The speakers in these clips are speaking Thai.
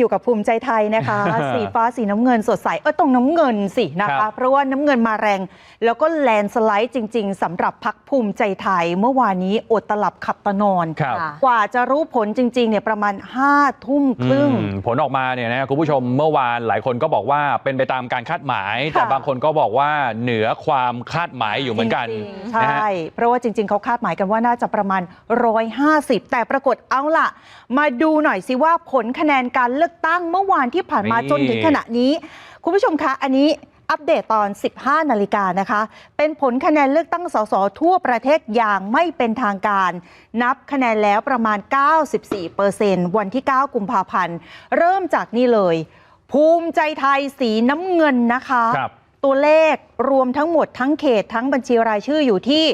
อยู่กับภูมิใจไทยนะคะ สีฟ้าสีน้ำเงินสดใสเออตรงน้ำเงินสินะครัคะบเพราะว่าน้ำเงินมาแรง แล้วก็แลนด์สไลด์จริง ๆสำหรับพักภูมิใจไทย เมื่อวานนี้อดตลับขับตะนอนครับค่ะกว่าจะรู้ผลจริง ๆ เนี่ยประมาณ5้าทุ่มครึ่งอืมผลออกมาเนี่ยนะคุณผู้ชมเมื่อวานหลายคนก็บอกว่าเป็นไปตามการคาดหมายค่ะแต่บางคนก็บอกว่าเหนือความคาดหมายอยู่เหมือนกันจริงใช่นะฮะเพราะว่าจริง ๆเขาคาดหมายกันว่าน่าจะประมาณ 150 แต่ปรากฏเอาล่ะ มาดูหน่อยสิว่าผลคะแนนการเลือกตั้งเมื่อวานที่ผ่านมาจนถึงขณะนี้ คุณผู้ชมคะ อันนี้อัปเดตตอน 15 นาฬิกานะคะ เป็นผลคะแนนเลือกตั้งสสทั่วประเทศอย่างไม่เป็นทางการ นับคะแนนแล้วประมาณ 94%วันที่ 9 กุมภาพันธ์ เริ่มจากนี่เลย ภูมิใจไทยสีน้ำเงินนะคะครับตัวเลขรวมทั้งหมดทั้งเขตทั้งบัญชีรายชื่ออยู่ที่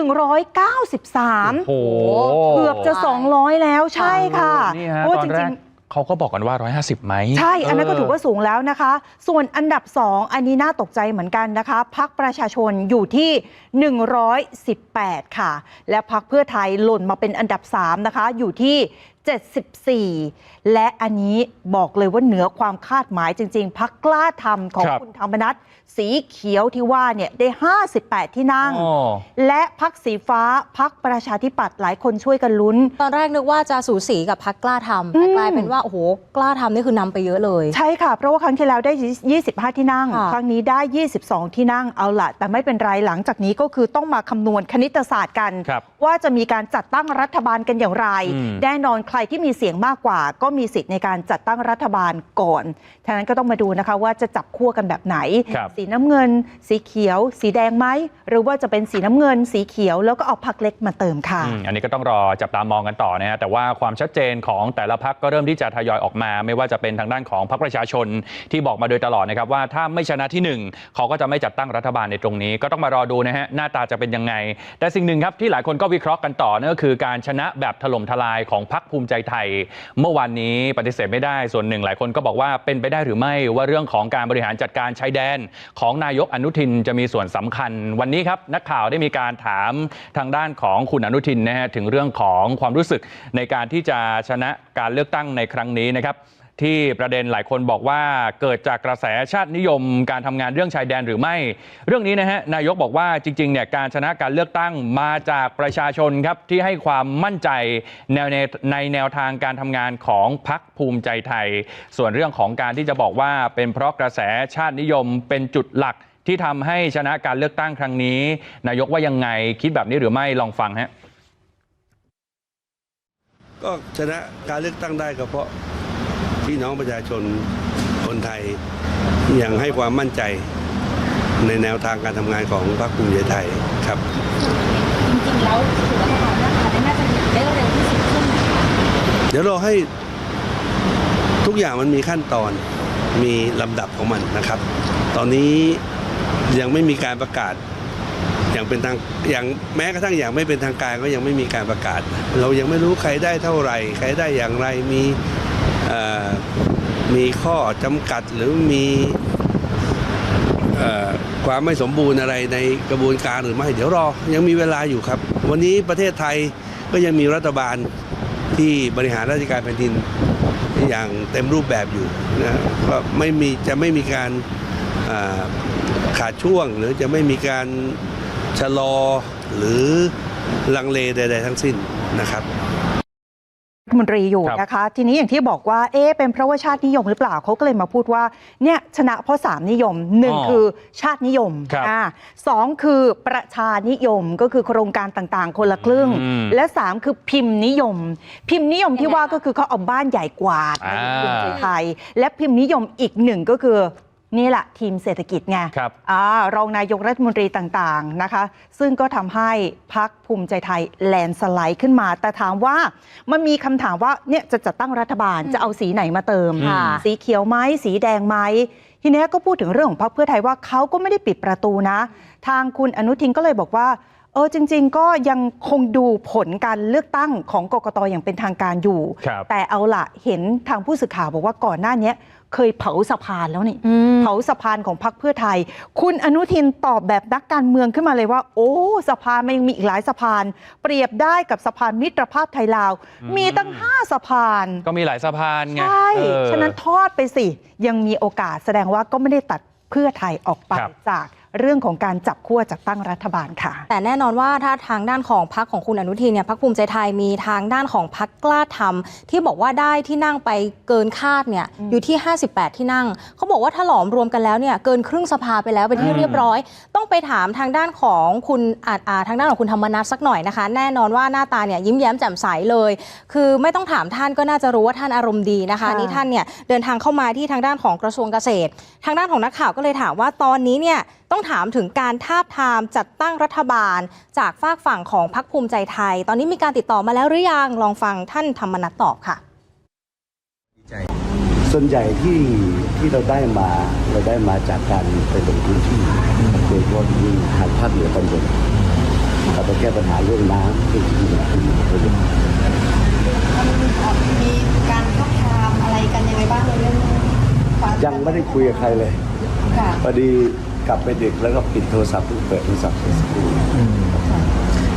193 โอ้โห เกือบจะ 200 แล้วใช่ค่ะนี่ฮะเพราะว่าตอจนแรริกง เขาก็บอกกันว่า 150ไหมๆใช่ อันนั้นก็เถือว่าสูงแล้วนะคะ ส่วนอันดับ 2 อันนี้น่าตกใจเหมือนกันนะคะ พักประชาชนอยู่ที่ 118 ค่ะ และพักเพื่อไทยหล่นมาเป็นอันดับ 3 นะคะ อยู่ที่ 74 และอันนี้บอกเลยว่าเหนือความคาดหมายจริง ๆ พักกล้าทำของครับคุณธรรมนัฐสีเขียวที่ว่าเนี่ยได้ 58 ที่นั่ง อ๋อ และพักสีฟ้าพักประชาธิปัตย์หลายคนช่วยกันลุ้น ตอนแรกนึกว่าจะสูสีกับพักกล้าทำแต่อืมกลายเป็นว่าโอ้โหกล้าทำนี่คือนำไปเยอะเลย ใช่ค่ะ เพราะว่าครั้งที่แล้วได้ 25 ที่นั่ง ค่ะ ครั้งนี้ได้ 22 ที่นั่งเอาละแต่ไม่เป็นไรหลังจากนี้ก็คือต้องมาคำนวณคณิตศาสตร์กัน ครับว่าจะมีการจัดตั้งรัฐบาลกันอย่างไร อืม แน่นอนใครที่มีเสียงมากกว่า ก็มีสิทธิ์ในการจัดตั้งรัฐบาลก่อนฉะนั้นก็ต้องมาดูนะคะว่าจะจับขั้วกันแบบไหน ครับ สีน้ำเงิน สีเขียว สีแดงไหมหรือว่าจะเป็นสีน้ำเงิน สีเขียวแล้วก็เอาพักเล็กมาเติมค่ะ อืมอันนี้ก็ต้องรอจับตามองกันต่อนะฮะแต่ว่าความชัดเจนของแต่ละพักก็เริ่มที่จะทยอยออกมา ไม่ว่าจะเป็นทางด้านของพรรคประชาชนที่บอกมาโดยตลอดนะครับว่าถ้าไม่ชนะที่หนึ่งเขาก็จะไม่จัดตั้งรัฐบาลในตรงนี้ ก็ต้องมารอดูนะฮะหน้าตาจะเป็นยังไง แต่สิ่งหนึ่งครับที่หลายคนก็วิเคราะห์กันต่อนั่นก็คือการชนะแบบถล่มทลายของพรรคภูมิใจไทย เมื่อวานนี้ปฏิเสธไม่ได้ส่วนหนึ่งหลายคนก็บอกว่าเป็นไปได้หรือไม่ว่าเรื่องของการบริหารจัดการชายแดน ของนายกอนุทินจะมีส่วนสำคัญ วันนี้ครับนักข่าวได้มีการถามทางด้านของคุณอนุทินนะฮะถึงเรื่องของความรู้สึกในการที่จะชนะการเลือกตั้งในครั้งนี้นะครับ ที่ประเด็นหลายคนบอกว่าเกิดจากกระแสชาตินิยมการทำงานเรื่องชายแดนหรือไม่ เรื่องนี้นะฮะนายกบอกว่าจริงๆเนี่ยการชนะการเลือกตั้งมาจากประชาชนครับที่ให้ความมั่นใจแนวในในแนวทางการทำงานของพรรคภูมิใจไทย ส่วนเรื่องของการที่จะบอกว่าเป็นเพราะกระแสชาตินิยมเป็นจุดหลักที่ทำให้ชนะการเลือกตั้งครั้งนี้ นายกว่ายังไงคิดแบบนี้หรือไม่ลองฟังฮะก็ชนะการเลือกตั้งได้ก็เพราะ พี่น้องประชาชนคนไทยยังให้ความมั่นใจในแนวทางการทำงานของพรรคภูมิใจไทยครับ จริงๆแล้วถือว่ารัฐบาลน่าจะหยุดได้เร็วที่สุดช่วงไหนคะเดี๋ยวเราให้ทุกอย่างมันมีขั้นตอนมีลำดับของมันนะครับ ตอนนี้ยังไม่มีการประกาศอย่างเป็นทางอย่างแม้กระทั่งอย่างไม่เป็นทางการก็ยังไม่มีการประกาศ เรายังไม่รู้ใครได้เท่าไหร่ ใครได้อย่างไรมีเอ่อ มีข้อจำกัดหรือมีอความไม่สมบูรณ์อะไรในกระบวนการหรือไม่ เดี๋ยวรอ ยังมีเวลาอยู่ครับ วันนี้ประเทศไทยก็ยังมีรัฐบาลที่บริหารราชการแผ่นดินอย่างเต็มรูปแบบอยู่นะก็ไม่มีจะไม่มีการาขาดช่วงหรือจะไม่มีการชะลอหรือลังเลใด ๆ ทั้งสิ้นนะครับ ฐมนตรีอยู่ครับนะคะ ทีนี้อย่างที่บอกว่าเอ๊ะเป็นเพราะว่าชาตินิยมหรือเปล่าเขาก็เลยมาพูดว่าเนี่ยชนะเพราะสามนิยมหนึ่งอ๋อคือชาตินิยมครับอ่าสองคือประชานิยมก็คือโครงการต่างๆ คนละครึ่งอืมและสามคือพิมพ์นิยม พิมพ์นิยมที่ว่าก็คือเขาเอาบ้านใหญ่กว่าในอ่าภูมิใจไทยและพิมพ์นิยมอีกหนึ่งก็คือ นี่แหละทีมเศรษฐกิจไงครับอ่ารองนายกรัฐมนตรีต่างๆนะคะ ซึ่งก็ทำให้พักภูมิใจไทยแลนด์สไลด์ขึ้นมา แต่ถามว่ามันมีคำถามว่าเนี่ยจะจัดตั้งรัฐบาลจะเอาสีไหนมาเติมค่ะสีเขียวไหมสีแดงไหมทีเนี้ยก็พูดถึงเรื่องของพรรคเพื่อไทยว่าเขาก็ไม่ได้ปิดประตูนะ ทางคุณอนุทินก็เลยบอกว่าเออจริง ๆ ก็ยังคงดูผลการเลือกตั้งของกกตอย่างเป็นทางการอยู่ครับแต่เอาละเห็นทางผู้สื่อข่าวบอกว่าก่อนหน้าเนี้ย เคยเผาสะพานแล้วนี่อืมเผาสะพานของพรรคเพื่อไทย คุณอนุทินตอบแบบนักการเมืองขึ้นมาเลยว่า โอ้สะพานมันยังมีอีกหลายสะพาน เปรียบได้กับสะพานมิตรภาพไทยลาวอืมมีตั้ง5สะพาน ก็มีหลายสะพานไงใช่เออฉะนั้นทอดไปสิ ยังมีโอกาสแสดงว่าก็ไม่ได้ตัดเพื่อไทยออกไปครับจาก เรื่องของการจับขั้วจัดตั้งรัฐบาลค่ะ แต่แน่นอนว่าถ้าทางด้านของพักของคุณอนุทินเนี่ยพักภูมิใจไทยมีทางด้านของพักกล้าทำที่บอกว่าได้ที่นั่งไปเกินคาดเนี่ยอืมอยู่ที่ 58 ที่นั่ง เขาบอกว่าถ้าหลอมรวมกันแล้วเนี่ยเกินครึ่งสภาไปแล้วเป็นที่เรียบร้อย ต้องไปถามทางด้านของคุณอาจอาทางด้านของคุณธรรมนัฐสักหน่อยนะคะ แน่นอนว่าหน้าตาเนี่ยยิ้มแย้มแจ่มใสเลย คือไม่ต้องถามท่านก็น่าจะรู้ว่าท่านอารมณ์ดีนะคะค่ะนี่ท่านเนี่ยเดินทางเข้ามาที่ทางด้านของกระทรวงเกษตร ทางด้านของนักข่าวก็เลยถามว่าตอนนี้เนี่ยต้องถามถึงการทาบทามจัดตั้งรัฐบาล จากฝากฝั่งของพรรคภูมิใจไทย ตอนนี้มีการติดต่อมาแล้วหรือยัง ลองฟังท่านธรรมนัฐตอบค่ะ ส่วนใหญ่ที่ที่เราได้มาเราได้มาจากการไปลงพื้นที่โดยเฉพาะที่ทางภาคเหนือตอนบนเราไปแก้ปัญหาเรื่องน้ำเรื่องที่ดินที่ดินเขาเรียกมีการทับทามอะไรกันยังไงบ้างในเรื่องความยังไม่ได้คุยกับใครเลยค่ะพอดี กลับไปดึกแล้วก็ปิดโทรศัพท์เพิ่งเปิดโทรศัพท์เมื่อสักครู่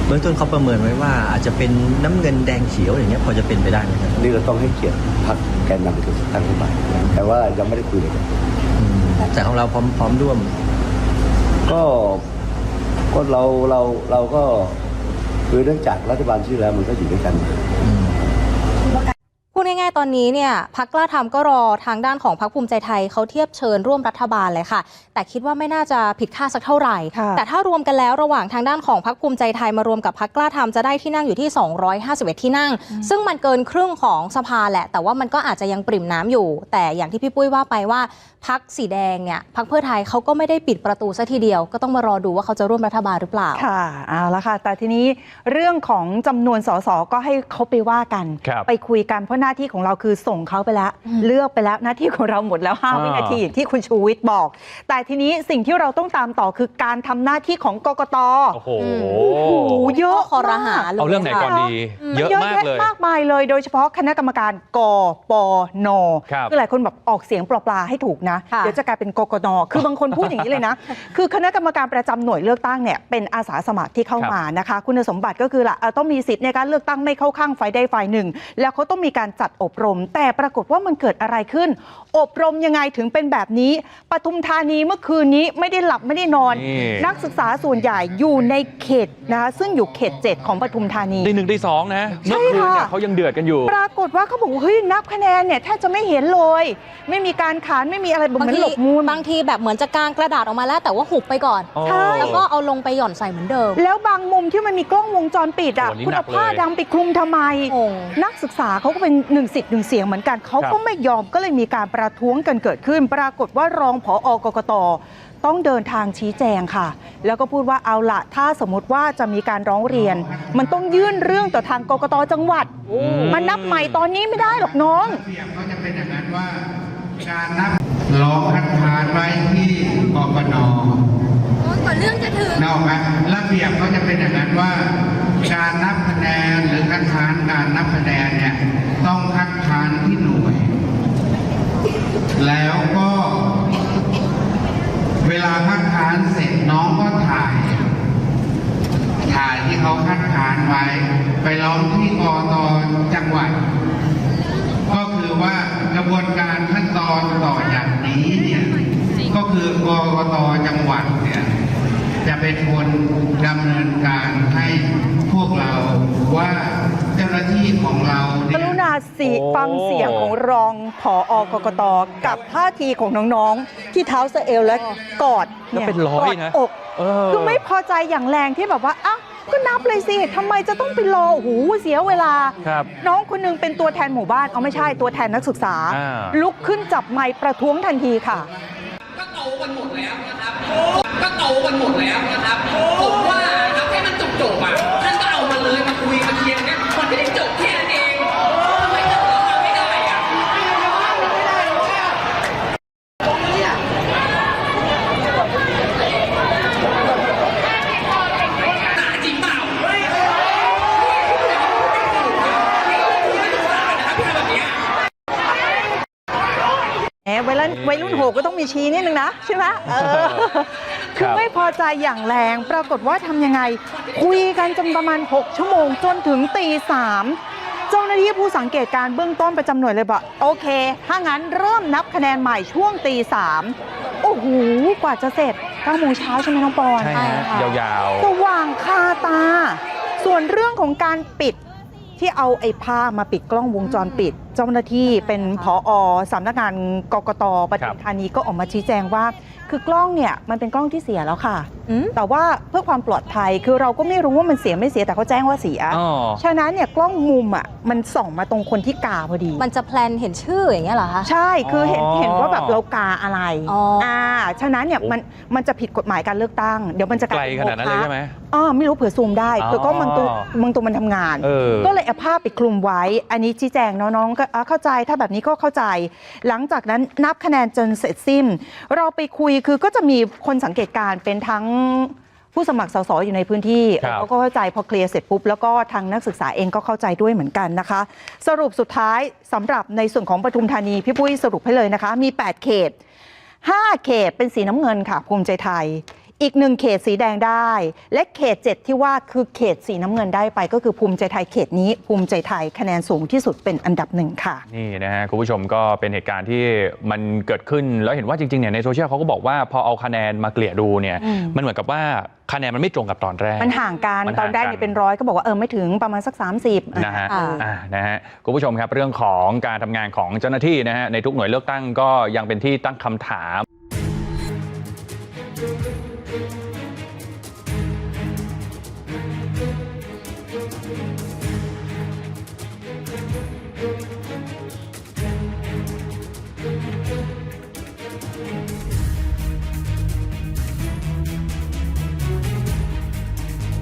เบื้องต้นเขาประเมินไว้ว่าอาจจะเป็นน้ำเงินแดงเขียวอย่างเงี้ยพอจะเป็นไปได้ไหมครับนี่เราต้องให้เกียรติพรรคแกนนำคือตั้งขึ้นมาแต่ว่ายังไม่ได้คุยเลยกันแต่ของเราพร้อมพร้อมร่วม ก็ก็เราเราเราก็คือเนื่องจากรัฐบาลชื่อแล้วมันก็อยู่ด้วยกันมาพูด ง่ายๆ ตอนนี้เนี่ยพักกล้าทำก็รอทางด้านของพักภูมิใจไทยเขาเทียบเชิญร่วมรัฐบาลเลยค่ะ แต่คิดว่าไม่น่าจะผิดคาดสักเท่าไหร่ค่ะแต่ถ้ารวมกันแล้วระหว่างทางด้านของพักภูมิใจไทยมารวมกับพักกล้าทำจะได้ที่นั่งอยู่ที่ 251 ที่นั่ง ซึ่งมันเกินครึ่งของสภาแหละ แต่ว่ามันก็อาจจะยังปริ่มน้ำอยู่ แต่อย่างที่พี่ปุ้ยว่าไปว่าพักสีแดงเนี่ยพักเพื่อไทยเขาก็ไม่ได้ปิดประตูซะทีเดียว ก็ต้องมารอดูว่าเขาจะร่วมรัฐบาลหรือเปล่าค่ะเอาละค่ะ แต่ทีนี้เรื่องของจำนวนสสก็ให้เขาไปว่ากันครับไปคุยกันเพราะหน้าที่ของเราคือส่งเขาไปแล้วอืมเลือกไปแล้วหน้าที่ของเราหมดแล้ว5อ่าวินาทีอย่างที่คุณชูวิทย์บอก แต่ทีนี้สิ่งที่เราต้องตามต่อคือการทำหน้าที่ของกกตโอ้โหอืมโอ้โหเยอะข้อคอรหามากเลยเอาเรื่องไหนก่อนดีอืมเยอะมากเลยมากมายเลย โดยเฉพาะคณะกรรมการกปนครับอหลายคนแบบออกเสียงปลาๆให้ถูกนะค่ะเดี๋ยวจะกลายเป็นกกนคือบางคนพูดอย่างนี้เลยนะ คือคณะกรรมการประจำหน่วยเลือกตั้งเนี่ยเป็นอาสาสมัครที่เข้ามานะคะ คุณสมบัติก็คือละเอ่อต้องมีสิทธิ์ในการเลือกตั้งไม่เข้าข้างฝ่ายใดฝ่ายหนึ่ง แล้วเขาต้องมีการจัดอบรม แต่ปรากฏว่ามันเกิดอะไรขึ้น อบรมยังไงถึงเป็นแบบนี้ปทุมธานีเมื่อคืนนี้ไม่ได้หลับไม่ได้นอน นี่ นักศึกษาส่วนใหญ่อยู่ในเขตนะคะซึ่งอยู่เขตเจ็ดของปทุมธานีตีหนึ่งตีสองนะใช่เมื่อคืนเนี่ยค่ะเขายังเดือดกันอยู่ ปรากฏว่าเขาบอกว่าเฮ้ยนับคะแนนเนี่ยแทบจะไม่เห็นเลย ไม่มีการขานไม่มีอะไรเหมืบางอนทีหลบมูล บางทีแบบเหมือนจะกางกระดาษออกมาแล้ว แต่ว่าหุบไปก่อนใช่ แล้วก็เอาลงไปหย่อนใส่เหมือนเดิม แล้วบางมุมที่มันมีกล้องวงจรปิดอะโอ้นี่คุณหนัเอากเลย ผ้าดำไปคลุมทำไมงงนักศึกษาเขาก็เป็นหนึ่งสิทธิ์หนึ่งเสียงเหมือนกันเขาครับก็ไม่ยอมก็เลยมีการประท้วงกันเกิดขึ้น ปรากฏว่ารองผออกกตต้องเดินทางชี้แจงค่ะ แล้วก็พูดว่าเอาละถ้าสมมติว่าจะมีการร้องเรียน มันต้องยื่นเรื่องต่อทางกกตจังหวัด มันนับใหม่ตอนนี้ไม่ได้หรอกน้องระเบียบก็จะเป็นอย่างนั้นว่าการนับร้องคัดค้านไว้ที่กกนก่อนเรื่องจะถึงนอกไหมระเบียบก็จะเป็นอย่างนั้นว่า การนับคะแนนหรือคัดค้านการนับคะแนนเนี่ย ต้องคัดค้านที่หน่วย แล้วก็ เวลาคัดค้านเสร็จน้องก็ถ่าย ถ่ายที่เขาคัดค้านไว้ ไปร้องที่กอตจังหวัด ก็คือว่ากระบวนการขั้นตอนต่อจากนี้เนี่ยก็คือกกตจังหวัดเนี่ยจะเป็นคนดำเนินการให้พวกเราว่าเจ้าหน้าที่ของเราเนี่ย สิโอ้ฟังเสียงของรองผออกกตกับท่าทีของน้องๆ ที่เท้าสะเอวและกอดแล้วเป็นร้อยนะกอดอกเออคือไม่พอใจอย่างแรงที่แบบว่าอ้าวก็นับเลยสิทำไมจะต้องไปรอโอ้โหเสียเวลาครับน้องคนหนึงเป็นตัวแทนหมู่บ้านเอาไม่ใช่ตัวแทนนักศึกษาอ่าลุกขึ้นจับไมค์ประท้วงทันทีค่ะ ก็โตกันหมดแล้วนะครับก็โตกันหมดแล้วนะครับผมว่านะครับให้มันจบจบๆอะ ท่านก็เอามาเลยมาคุยมาเคลียร์กันมันไม่ได้จบแค่นั้นเองทำไมจะเราทำไม่ได้อะ หนาจ แหม วัยรุ่นวัยรุ่นโหก็ต้องมีชี้นิดนึงนะใช่ไหมเออคือไม่พอใจอย่างแรงปรากฏว่าทำยังไง คุยกันจนประมาณ 6 ชั่วโมงจนถึงตีสามเจ้าหน้าที่ผู้สังเกตการณ์เบื้องต้นประจำหน่วยเลยบอกโอเค ถ้างั้นเริ่มนับคะแนนใหม่ช่วงตีสามโอ้โห กว่าจะเสร็จ9โมงเช้าใช่ไหมน้องปอนใช่ฮะค่ะยาวสว่างคาตา ส่วนเรื่องของการปิด ที่เอาไอ้ผ้ามาปิดกล้องวงจรปิด เจ้าหน้าที่เป็นผอสำนักงานกกตปทุมธานีก็ออกมาชี้แจงว่า คือกล้องเนี่ยมันเป็นกล้องที่เสียแล้วค่ะ อืมแต่ว่าเพื่อความปลอดภัยคือเราก็ไม่รู้ว่ามันเสียไม่เสียแต่เขาแจ้งว่าเสียๆอ๋อฉะนั้นเนี่ยกล้องมุมอะมันส่องมาตรงคนที่กาพอดี มันจะแพลนเห็นชื่ออย่างเงี้ยเหรอคะ ใช่คือเห็นอ๋อเห็นว่าแบบเรากาอะไรอ๋ออ่ ฉะนั้นเนี่ยมันมันจะผิดกฎหมายการเลือกตั้ง เดี๋ยวมันจะไกลยเป็ขนาดนั้นเลยโมฆะใช่ไหม อ๋อไม่รู้เผื่อซูมได้อ๋อเผื่อก็บางตัวบางตัวมันทำงาน เออ ก็เลยเอาผ้าไปคลุมไว้ อันนี้ชี้แจงน้องๆก็อะเข้าใจ ถ้าแบบนี้ก็เข้าใจ หลังจากนั้นนับคะแนนจนเสร็จสิ้น เราไปคุยคือก็จะมีคนสังเกตการณ์เป็นทั้งผู้สมัครสสอยู่ในพื้นที่ครับเขาก็เข้าใจพอเคลียร์เสร็จปุ๊บ แล้วก็ทางนักศึกษาเองก็เข้าใจด้วยเหมือนกันนะคะ สรุปสุดท้ายสำหรับในส่วนของปทุมธานี พี่ปุ้ยสรุปให้เลยนะคะ มี 8 เขต 5 เขตเป็นสีน้ำเงินค่ะ ภูมิใจไทย อีกหนึ่งเขตสีแดงได้ และเขต 7 ที่ว่าคือเขตสีน้ำเงินได้ไป ก็คือภูมิใจไทยเขตนี้ ภูมิใจไทยคะแนนสูงที่สุดเป็นอันดับหนึ่งค่ะ นี่นะฮะคุณผู้ชมก็เป็นเหตุการณ์ที่มันเกิดขึ้น แล้วเห็นว่าจริงๆเนี่ยในโซเชียลเขาก็บอกว่าพอเอาคะแนนมาเกลี่ยดูเนี่ยอืม มันเหมือนกับว่าคะแนนมันไม่ตรงกับตอนแรก มันห่างกันมันตห่างอนแรกกันเนี่ยเป็นร้อยก็บอกว่าเออไม่ถึงประมาณสัก 30นะฮะอ่า อ่านะฮะคุณผู้ชมครับเรื่องของการทำงานของเจ้าหน้าที่นะฮะในทุกหน่วยเลือกตั้งก็ยังเป็นที่ตั้งคำถาม